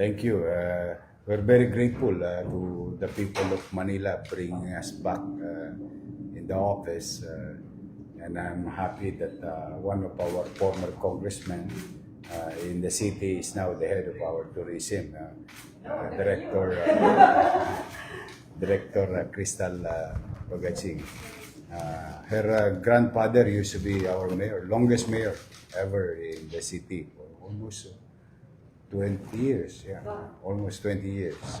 Thank you. Uh, we're very grateful uh, to the people of Manila bringing us back uh, in the office. Uh, and I'm happy that uh, one of our former congressmen uh, in the city is now the head of our tourism, uh, uh, Director, uh, Director uh, Crystal uh. Uh, her uh, grandfather used to be our mayor, longest mayor ever in the city almost 20 years, yeah, almost 20 years.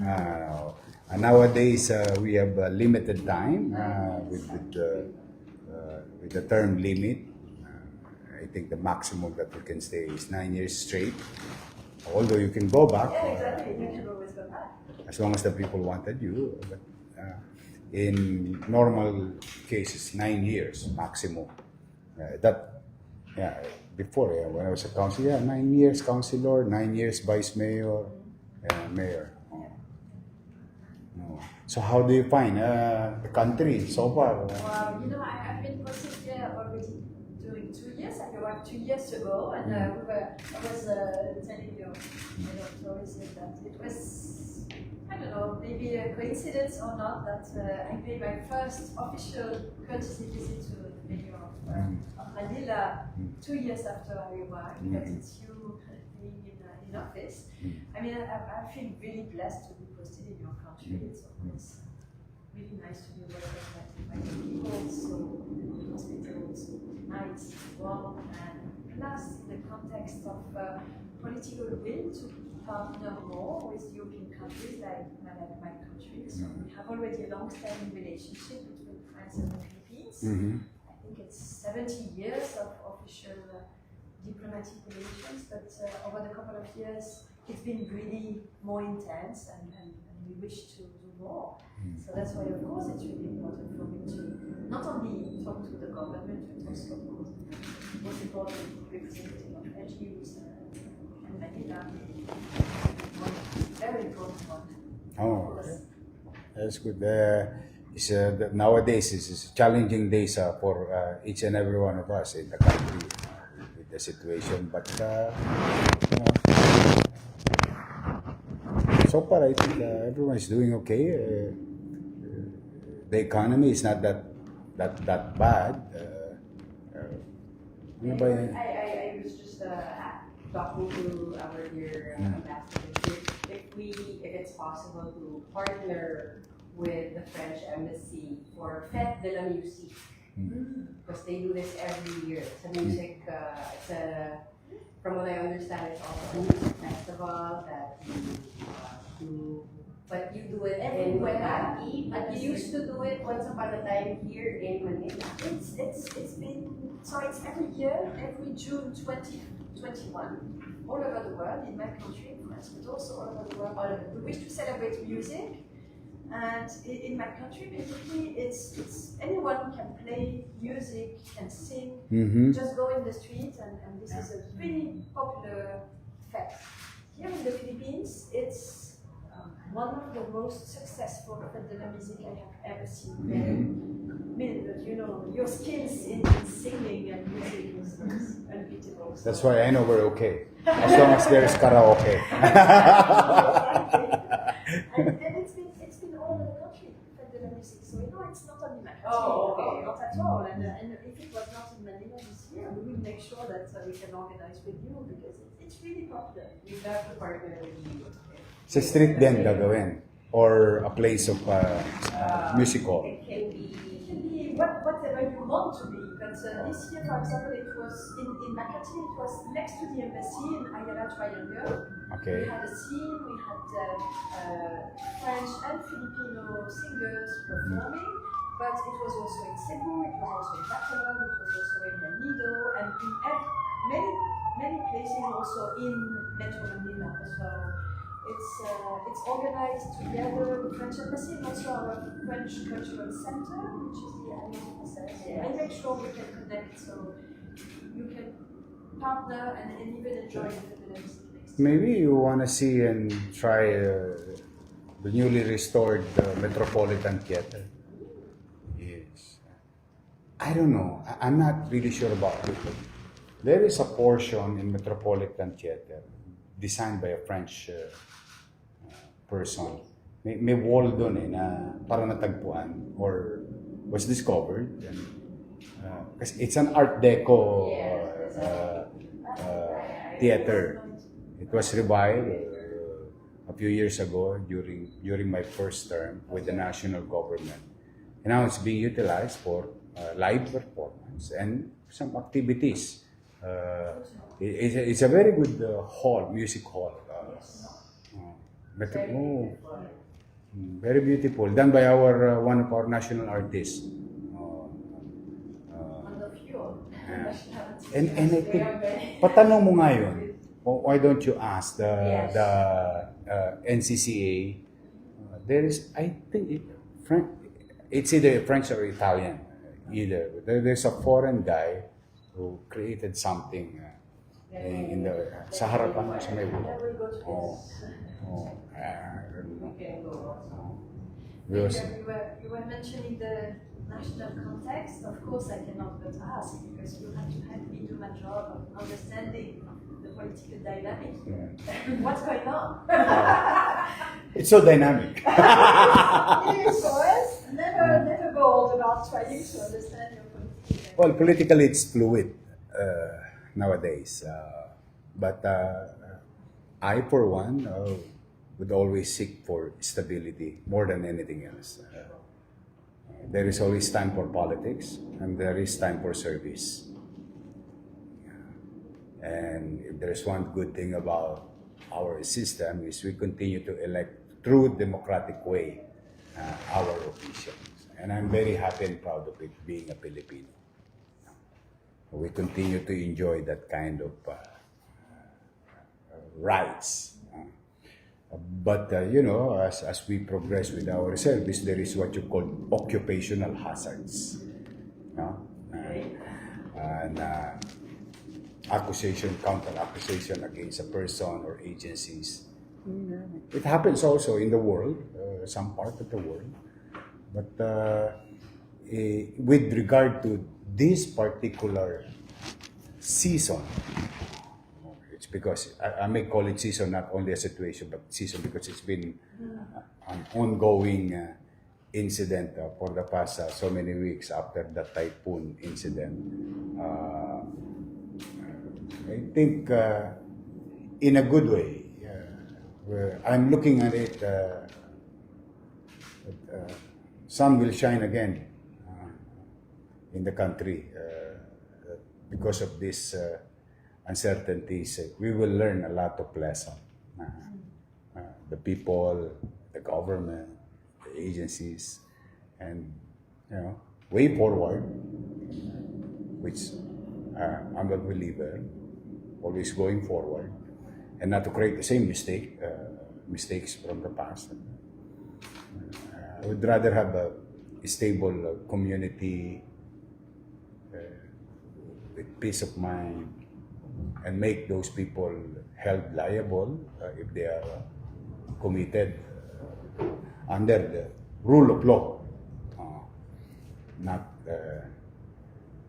Uh, and nowadays, uh, we have a limited time uh, with, with, the, uh, with the term limit. Uh, I think the maximum that we can stay is nine years straight. Although you can go back Yeah, uh, exactly. You can always go back. as long as the people wanted you. But uh, in normal cases, nine years maximum. Uh, that, yeah, before, yeah, when I was a councilor, yeah, nine years councilor, nine years vice mayor, uh, mayor. Oh. No. So how do you find uh, the country so far? Well, you know, I, I've been posted Two years ago, and uh, we were, I was uh, telling you, you know, tourism that it was, I don't know, maybe a coincidence or not that uh, I paid my first official courtesy visit to the mayor of, uh, Mm. of Manila two years after I arrived. Because Mhm. it's you being in, uh, in office. Mm. I mean, I, I feel really blessed to be posted in your country. Mm. It's of course really nice to be welcomed by the people, so hospitable, so nice, warm, and plus in the context of uh, political will to partner more with European countries like my, my country. So we have already a long-standing relationship between France and the Philippines. Mhm. I think it's 70 years of official uh, diplomatic relations, but uh, over the couple of years, it's been really more intense, and, and, and we wish to do more. So that's why, of course, it's really important for me to not only talk to the government, but also, of course, the most important representative of NGOs uh, and Manila. Very important one. Oh, That's good. Uh, it's, uh, the- nowadays, it's, it's challenging days uh, for uh, each and every one of us in the country with the situation. But uh, you know, so far, I think uh, everyone is doing okay. Uh, uh, the economy is not that that that bad. Uh, uh, ano ba yan? I, I, I was just uh, talking to our dear uh, Mm. ambassador if, if we, if it's possible to partner with the French embassy for Fête de la Musique. Because they do this every year. It's a music, uh, it's a, from what I understand, it's also a music festival that you uh, do, but you do it in. Makati. But you used to do it once upon a time here in Manila. It's, it's, it's been, so it's every year, every June 2021, all over the world, in my country, in France, but also all over the world. All it. We wish to celebrate music, and in my country, basically, it's, it's anyone can play music, can sing, Mhm. just go in the street, and, and this is a really popular fact. Here in the Philippines, it's um, one of the most successful la musique I have ever seen. Mhm. I mean, you know, your skills in, in singing and music is, is unbeatable. So- That's why I know we're okay. As long as there's karaoke. and, and it's been it's been all over the country, Fête de la musique. So you know, it's not only my country, Oh, okay. not at all. And, uh, and if it was not in Manila this year, we will make sure that uh, we can organize with you because it, it's really popular. We'd have to partner with you. Sa street din gagawin? Or a place of uh, uh, music hall? It can be It can be what, whatever you want to be. But uh, this year, for example, it was in, in Makati, it was next to the embassy in Ayala Triangle. Okay. We had a scene, we had uh, uh, French and Filipino singers performing, but it was also in Cebu, it was also in Bacolod, it was also in El Nido, and in many, many places also in Metro Manila. So it's, uh, it's organized together with French Embassy and also our French Cultural Center, which is the Française. Yes. And make sure we can connect so you can partner and, and even enjoy the Fête de la Musique next year. Maybe you want to see and try uh, the newly restored uh, Metropolitan Theater. I don't know. I'm not really sure about it. There is a portion in Metropolitan Theater designed by a French uh, uh, person. May, may wall doon eh na para natagpuan or was discovered. And, uh, it's an Art Deco uh, uh, theater. It was revived uh, a few years ago during during my first term with the national government. And now it's being utilized for uh, live performance and some activities. Uh, it- it's, a, it's a very good uh, hall, music hall. Uh, uh, but, oh, beautiful. mm, very beautiful. Done by our uh, one of our national artists. Uh, uh, and and I think, patanong mo nga yun, wh- why don't you ask the Yes. the uh, NCCA? Uh, there is, I think, it, Fran- it's either French or Italian, either. There, there's a foreign guy who created something uh, in, in the sa harapan sa may I will Oh, oh, I don't know. We can. Because- You were, you were mentioning the national context. Of course, I cannot but ask because you have to help me do my job of understanding the political dynamic. What's going on? It's so dynamic. yes, boys. Never, never bored about trying to understand your political. Well, politically, it's fluid uh, nowadays. Uh, but uh, I, for one, uh, would always seek for stability more than anything else. Uh, there is always time for politics, and there is time for service. And if there's one good thing about our system is we continue to elect through democratic way uh, our officials. And I'm very happy and proud of it being a Filipino. We continue to enjoy that kind of uh, rights. But uh, you know, as, as we progress with our service, there is what you call occupational hazards. No? Uh, and uh, accusation, counter accusation against a person or agencies. It happens also in the world, uh, some part of the world. But uh, eh, with regard to this particular season, it's because I, I may call it season not only a situation but season because it's been an ongoing uh, incident uh, for the past uh, so many weeks after the typhoon incident. Uh, I think uh, in a good way. Uh, I'm looking at it. Uh, that, uh, sun will shine again uh, in the country uh, because of these uh, uncertainties. uh, We will learn a lot of lesson. Uh, uh, the people, the government, the agencies, and you know, way forward, which uh, I'm a believer, always going forward, and not to create the same mistake, uh, mistakes from the past. I would rather have a stable uh, community uh, with peace of mind and make those people held liable uh, if they are uh, committed uh, under the rule of law, uh, not uh,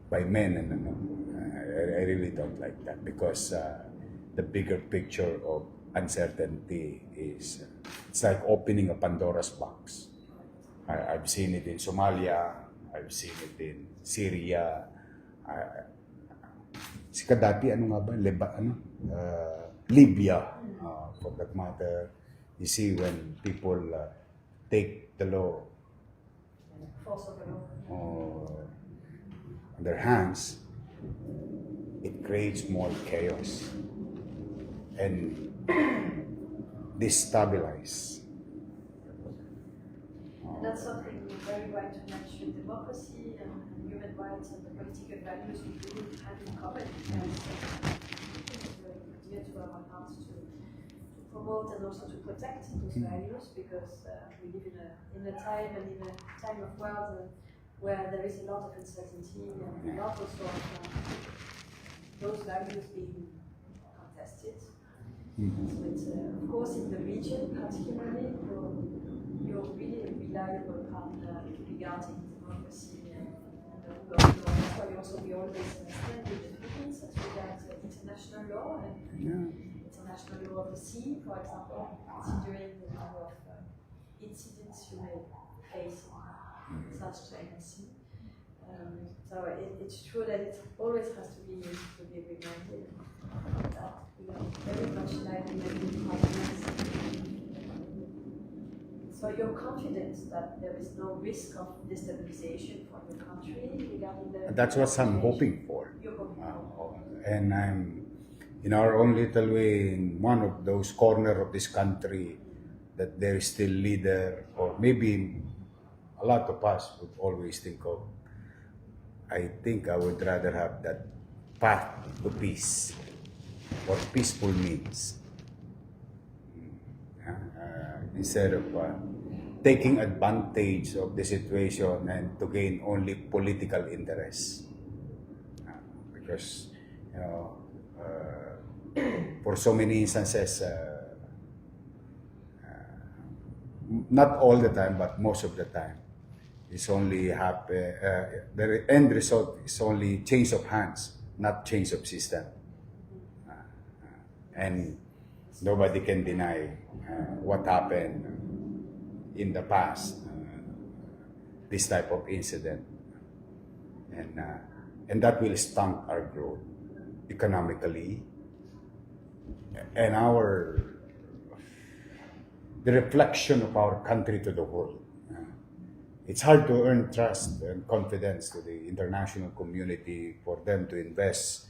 by men. And, and, I, really don't like that because uh, the bigger picture of uncertainty is uh, it's like opening a Pandora's box. I, I've seen it in Somalia. I've seen it in Syria. I, si Gaddafi, ano nga ba? Leba, ano? Uh, Libya, uh, for that matter. You see, when people uh, take the law. uh, on their hands, it creates more chaos and destabilize. And that's something very right to mention. Democracy and human rights and the political values we do have in common. And, uh, it's very dear to our hearts to, to promote and also to protect those values because uh, we live in a, in a time and in a time of world uh, where there is a lot of uncertainty and a lot also of uh, those values being contested. Mhm. So it's, uh, of course, in the region particularly, you're, you're really reliable partner regarding democracy and, the rule of law. That's why also we always stand with the Philippines as regards uh, international law and Yeah. international Law of the Sea, for example, considering the number of uh, incidents you may face in such an sea. Um, so it, it's true that it always has to be to be reminded that we are very much like in partners. So you're confident that there is no risk of destabilization for your country regarding the. That's what I'm hoping for. Hoping for. Uh, and I'm in our own little way in one of those corner of this country that there is still leader or maybe a lot of us would always think of I think I would rather have that path to peace or peaceful means uh, uh, instead of uh, taking advantage of the situation and to gain only political interest. Uh, because you know uh, for so many instances uh, uh, not all the time but most of the time it's only happen uh, the end result is only change of hands not change of system. Uh, uh, and nobody can deny uh, what happened in the past uh, this type of incident. And uh, and that will stunt our growth economically. And our the reflection of our country to the world. Uh, it's hard to earn trust and confidence to the international community for them to invest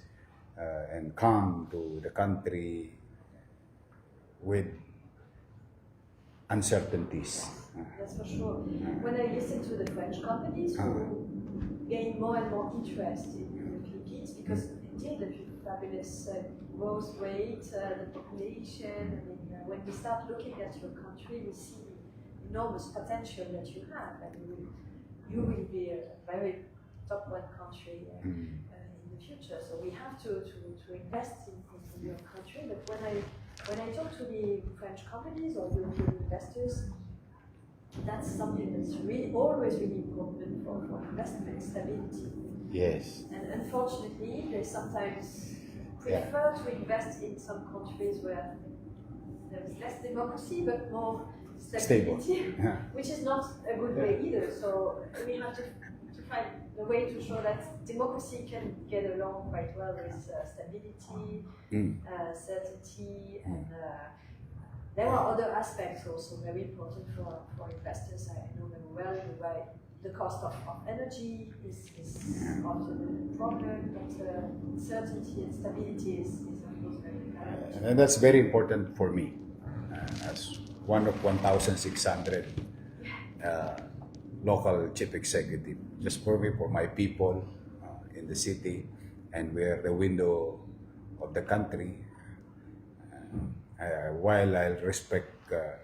uh, and come to the country with uncertainties. That's for sure. When I listen to the French companies who gain more and more interest in the Philippines, because indeed the fabulous uh, growth rate, uh, the population, I mean, uh, when we start looking at your country, we see the enormous potential that you have, and you will, you will be a very top one country uh, mm, uh, in the future. So we have to, to, to invest in, in your country. But when I when I talk to the French companies or European investors, that's something that's really always really important for, for investment stability. yes. And unfortunately, they sometimes prefer to invest in some countries where there is less democracy but more stability Yeah. which is not a good way either. So we have to, to find a way to show that democracy can get along quite well with uh, stability, Mm. uh, certainty, and uh, there are other aspects also very important for, for investors. I know very well the, the cost of, of energy is, is often a problem, but uh, certainty and stability is, is of course very important. And that's very important for me uh, as one of 1,600 uh, local chief executive. Just for me, for my people uh, in the city, and we're the window of the country. Uh, uh, while I respect uh,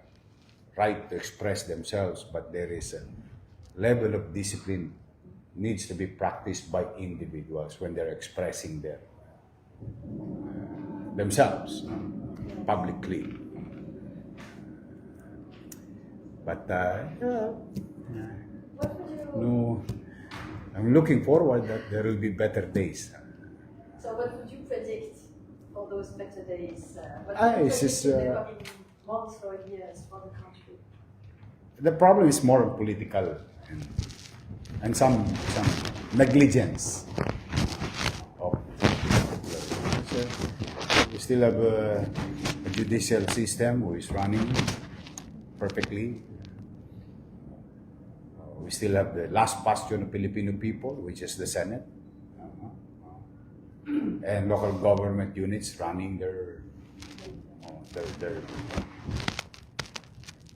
right to express themselves, but there is a level of discipline needs to be practiced by individuals when they're expressing their themselves publicly. But uh, you, no, I'm looking forward that there will be better days. Those better days? Uh, Ah, it's just, the uh, months or years for the country? The problem is more political and, and some some negligence of we still have a, a judicial system who is running perfectly. Uh, we still have the last bastion of Filipino people, which is the Senate. And local government units running their, uh, their, their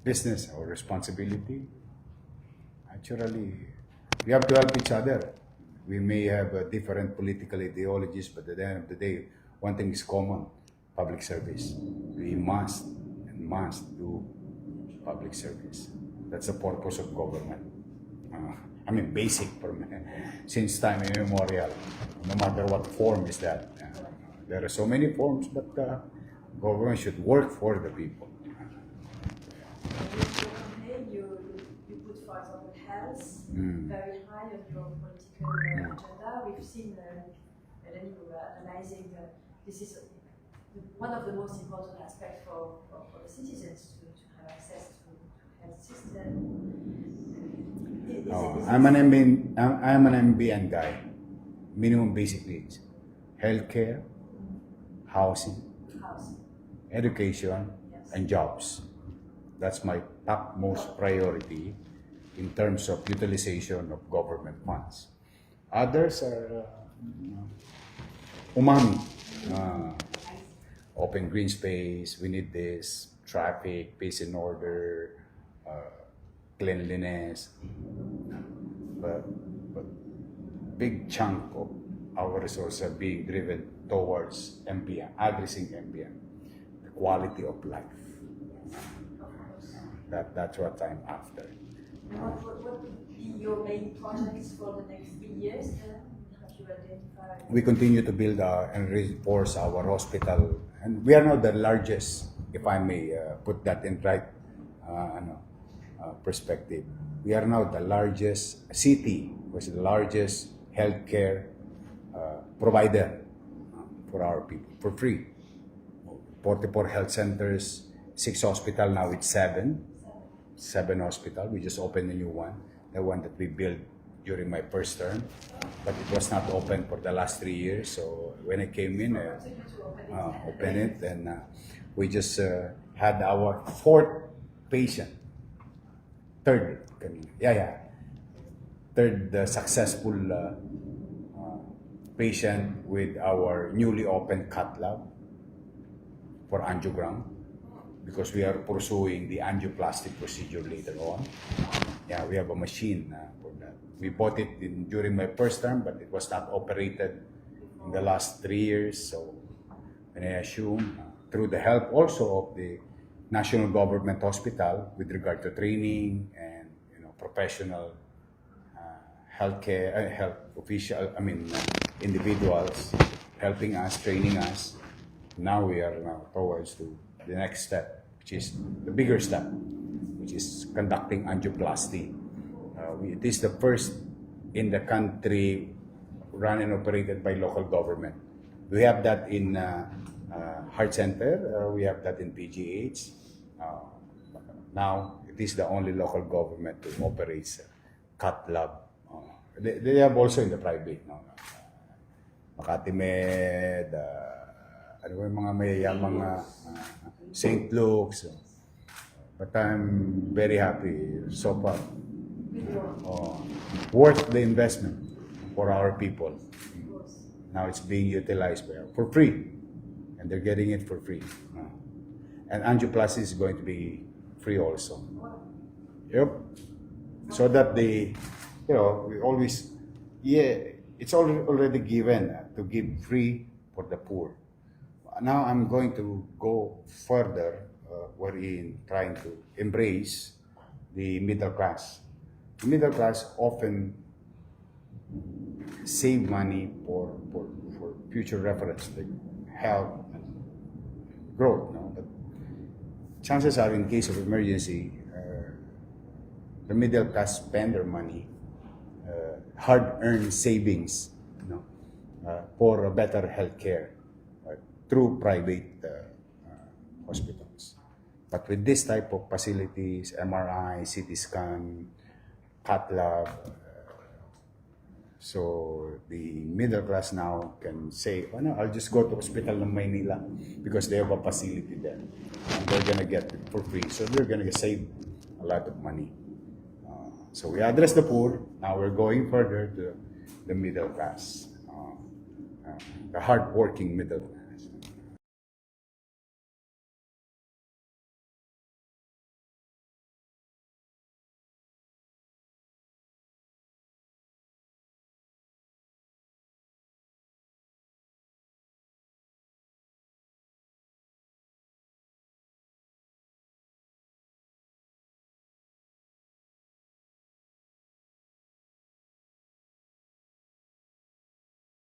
business or responsibility. Actually, we have to help each other. We may have uh, different political ideologies, but at the end of the day, one thing is common public service. We must and must do public service. That's the purpose of government. Uh, I mean, basic for me, since time immemorial, no matter what form is that. Uh, there are so many forms, but uh, government should work for the people. You, you put, for example, health Mm. very high on your political agenda. We've seen uh, Melanie, you were analyzing uh, this is one of the most important aspects for, for, for the citizens to, to have access to health system. Oh, I'm an MBN, I'm, I'm an MBN guy. Minimum basic needs. Healthcare, housing, house. education, Yes. and jobs. That's my top most priority in terms of utilization of government funds. Others are uh, umami. Uh, open green space, we need this, traffic, peace and order, uh, cleanliness. But, but big chunk of our resources are being driven towards MPM, addressing MPM, the quality of life. That, that's what I'm after. What, what, what would be your main projects for the next three years? Have you identified? we continue to build uh, and reinforce our hospital. And we are now the largest, if I may uh, put that in right uh, ano, uh, perspective. We are now the largest city, was the largest healthcare uh, provider uh, for our people for free. 44 health centers, six hospital, now it's seven. Seven hospital. We just opened a new one, the one that we built during my first term, but it was not open for the last three years. So when I came in, uh, open it? uh, open it, and uh, we just uh, had our fourth patient, third, kanina. yeah, yeah, third uh, successful uh, uh, patient with our newly opened cath lab for angiogram because we are pursuing the angioplastic procedure later on. Yeah, we have a machine uh, for that. We bought it in, during my first term, but it was not operated in the last three years. So, I assume uh, through the help also of the national government hospital with regard to training and professional uh, healthcare, uh, health official, I mean, uh, individuals helping us, training us. Now we are now towards to the next step, which is the bigger step, which is conducting angioplasty. Uh, we, it is the first in the country run and operated by local government. We have that in uh, uh, Heart Center, uh, we have that in PGH. Uh, now, it is the only local government who operates uh, cath lab. Uh, they, they have also in the private. No? Makati Med, uh, ano yung mga mayayamang uh, uh, St. Luke's. But I'm very happy so far. Uh, worth the investment for our people. Now it's being utilized for free. And they're getting it for free. Uh, and angioplasty is going to be free also. Yep. So that they, you know, we always, yeah, it's al- already given to give free for the poor. Now I'm going to go further, uh, wherein trying to embrace the middle class. The middle class often save money for, for, for future reference, like health and growth. Chances are, in case of emergency, uh, the middle class spend their money, uh, hard-earned savings, you know, uh, for a better healthcare uh, through private uh, uh, hospitals. But with this type of facilities, MRI, CT scan, cath lab, so the middle class now can say, oh no, I'll just go to hospital ng Maynila because they have a facility there. And they're gonna get it for free. So they're gonna save a lot of money. Uh, so we address the poor. Now we're going further to the middle class. Uh, uh, the hardworking middle